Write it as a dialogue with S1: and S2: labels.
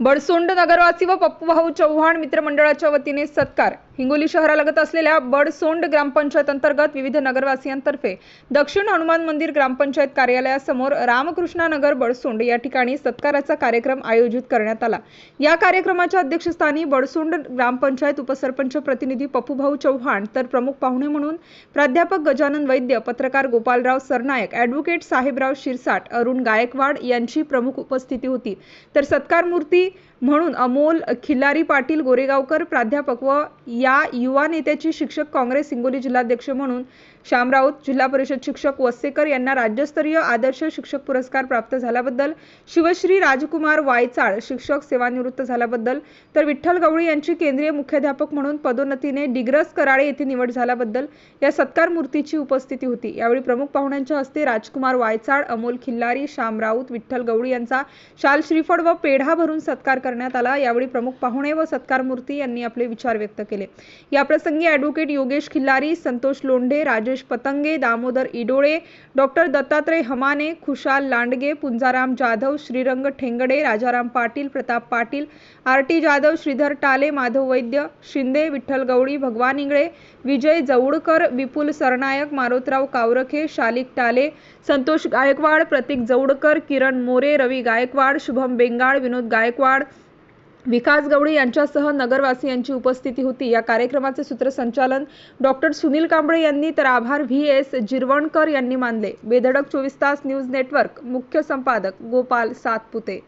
S1: बडसोंड नगरवासी व पप्पू भाऊ चव्हाण मित्रमंडळाच्या वतीने सत्कार. हिंगोली शहरालगत असलेल्या बडसोंड ग्रामपंचायत अंतर्गत विविध नगरवासियांतर्फे दक्षिण हनुमान मंदिर ग्रामपंचायत कार्यालयासमोर रामकृष्णा नगर बडसोंड या ठिकाणी सत्काराचा कार्यक्रम आयोजित करण्यात आला. या कार्यक्रमाच्या अध्यक्षस्थानी बडसोंड ग्रामपंचायत उपसरपंच प्रतिनिधी पप्पूभाऊ चव्हाण तर प्रमुख पाहुणे म्हणून प्राध्यापक गजानन वैद्य पत्रकार गोपालराव सरनायक ॲडव्होकेट साहेबराव शिरसाट अरुण गायकवाड यांची प्रमुख उपस्थिती होती. तर सत्कार मूर्ती म्हणून अमोल खिल्लारी पाटील गोरेगावकर प्राध्यापक व या युवा नेत्याची शिक्षक काँग्रेस हिंगोली जिल्हाध्यक्ष म्हणून श्याम राऊत जिल्हा परिषद शिक्षक वस्सेकर यांना राज्यस्तरीय आदर्श शिक्षक पुरस्कार प्राप्त झाल्याबद्दल शिवश्री राजकुमार वायचाळ शिक्षक सेवानिवृत्त झाल्याबद्दल तर विठ्ठल गवळी यांची केंद्रीय मुख्याध्यापक म्हणून पदोन्नतीने डिग्रस कराळे येथे निवड झाल्याबद्दल या सत्कार मूर्तीची उपस्थिती होती. यावेळी प्रमुख पाहुण्यांच्या हस्ते राजकुमार वायचाळ अमोल खिल्लारी श्याम राऊत विठ्ठल गवळी यांचा शाल श्रीफळ व पेढा भरून सत्कार करण्यात आला. यावेळी प्रमुख पाहुणे व सत्कार मूर्ती यांनी आपले विचार व्यक्त केले. याप्रसंगी advocate Yogesh Khillari Santosh Londhe Rajesh Patange Damodar Idole doctor Dattatray Hamane Khushal Landge Punjaram Jadhav Shrirang Thengde Rajaram Patil Pratap Patil R T Jadhav Shridhar Tale Madhav Vaidya Shinde Vitthal गवळी भगवान इंगळे विजय जवळकर विपुल सरनायक मारोतराव कावरखे शालिक टाले संतोष गायकवाड प्रतीक जवडकर किरण मोरे रवी गायकवाड शुभम बेंगाळ विनोद गायकवाड विकास गवळी यांच्यासह नगरवासियांची उपस्थिती होती. या कार्यक्रमाचे सूत्रसंचालन डॉक्टर सुनील कांबळे यांनी तर आभार व्ही एस जिरवणकर यांनी मानले. बेधडक चोवीस तास न्यूज नेटवर्क. मुख्य संपादक गोपाल सातपुते.